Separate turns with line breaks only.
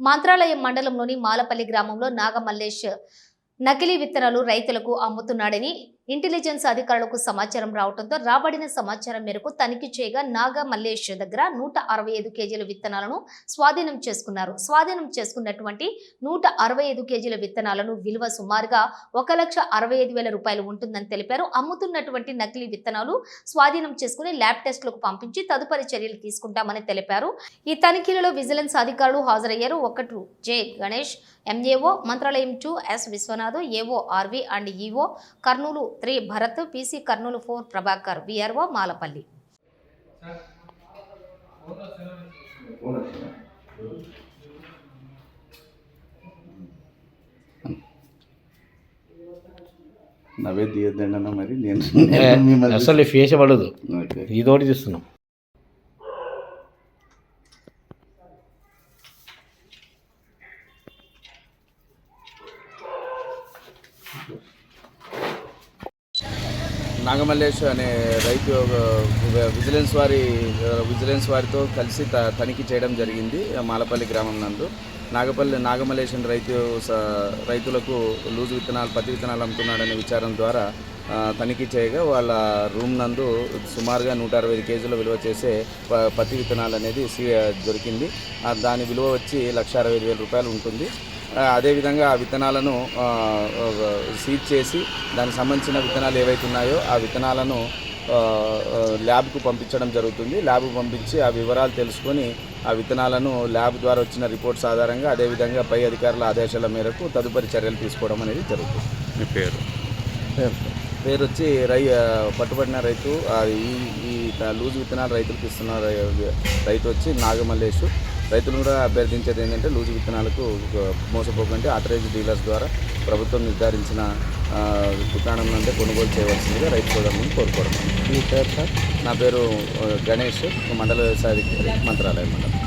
మంత్రాలయం మండలంలోని మాలపల్లి గ్రామంలో నాగమల్లేష్ నకిలీ విత్తనాలు రైతులకు అమ్ముతున్నాడని ఇంటెలిజెన్స్ అధికారులకు సమాచారం రావడంతో రాబడిన సమాచారం మేరకు తనిఖీ చేయగా నాగా మల్లేష్ దగ్గర నూట అరవై ఐదు కేజీల విత్తనాలను స్వాధీనం చేసుకున్నారు. స్వాధీనం చేసుకున్నటువంటి నూట అరవై ఐదు కేజీల విత్తనాలను విలువ సుమారుగా ఒక లక్ష అరవై ఐదు వేల రూపాయలు ఉంటుందని తెలిపారు. అమ్ముతున్నటువంటి నకిలీ విత్తనాలు స్వాధీనం చేసుకుని ల్యాబ్ టెస్టులకు పంపించి తదుపరి చర్యలు తీసుకుంటామని తెలిపారు. ఈ తనిఖీలలో విజిలెన్స్ అధికారులు హాజరయ్యారు. ఒకటి J Ganesh MAO Mantralayam two S Viswanath AO RV and EO Kurnool three Bharat PC Kurnool four Prabhakar VRO Malapalli.
నవ్వే తీయద్దండి మరి? నేను
అసలు ఫేస్ పడదు. ఇదోటి తీస్తున్నాం
నాగమల్లేష్ అనే రైతు విజిలెన్స్ వారి విజిలెన్స్ వారితో కలిసి త తనిఖీ చేయడం జరిగింది మాలపల్లి గ్రామం నందు. నాగపల్లి నాగమల్లేష్ రైతు స- రైతులకు లూజు విత్తనాలు పత్తి విత్తనాలు అమ్ముతున్నాడనే విచారం ద్వారా తనిఖీ చేయగా వాళ్ళ రూమ్ నందు సుమారుగా నూట అరవై ఐదు కేజీల విలువ చేసే పత్తి విత్తనాలు అనేది దొరికింది. దాని విలువ వచ్చి లక్ష అరవై ఐదు వేల రూపాయలు ఉంటుంది. అదేవిధంగా ఆ విత్తనాలను సీజ్ చేసి దానికి సంబంధించిన విత్తనాలు ఏవైతే ఉన్నాయో ఆ విత్తనాలను ల్యాబ్కు పంపించడం జరుగుతుంది. ల్యాబ్కు పంపించి ఆ వివరాలు తెలుసుకొని ఆ విత్తనాలను ల్యాబ్ ద్వారా వచ్చిన రిపోర్ట్స్ ఆధారంగా అదేవిధంగా పై అధికారుల ఆదేశాల మేరకు తదుపరి చర్యలు తీసుకోవడం అనేది జరుగుతుంది.
మీ పేరు?
పేరు. వచ్చి రై పట్టుబడిన రైతు ఆ, ఈ ఈ త- లూజు విత్తనాలు రైతులకు ఇస్తున్న రై- రైతు వచ్చి నాగమల్లేషు రైతులు కూడా అభ్యర్థించేది ఏంటంటే లూజు విత్తనాలకు ఒక మోసపోకంటే ఆథరైజ్ డీలర్స్ ద్వారా ప్రభుత్వం నిర్ధారించిన దుకాణం నుండి కొనుగోలు చేయవలసిందిగా రైతు సోదరులను కోరుకోవడం.
మీ పేరు సార్?
నా పేరు గణేష్ మండల వ్యవసాయ మంత్రాలయం మండలం.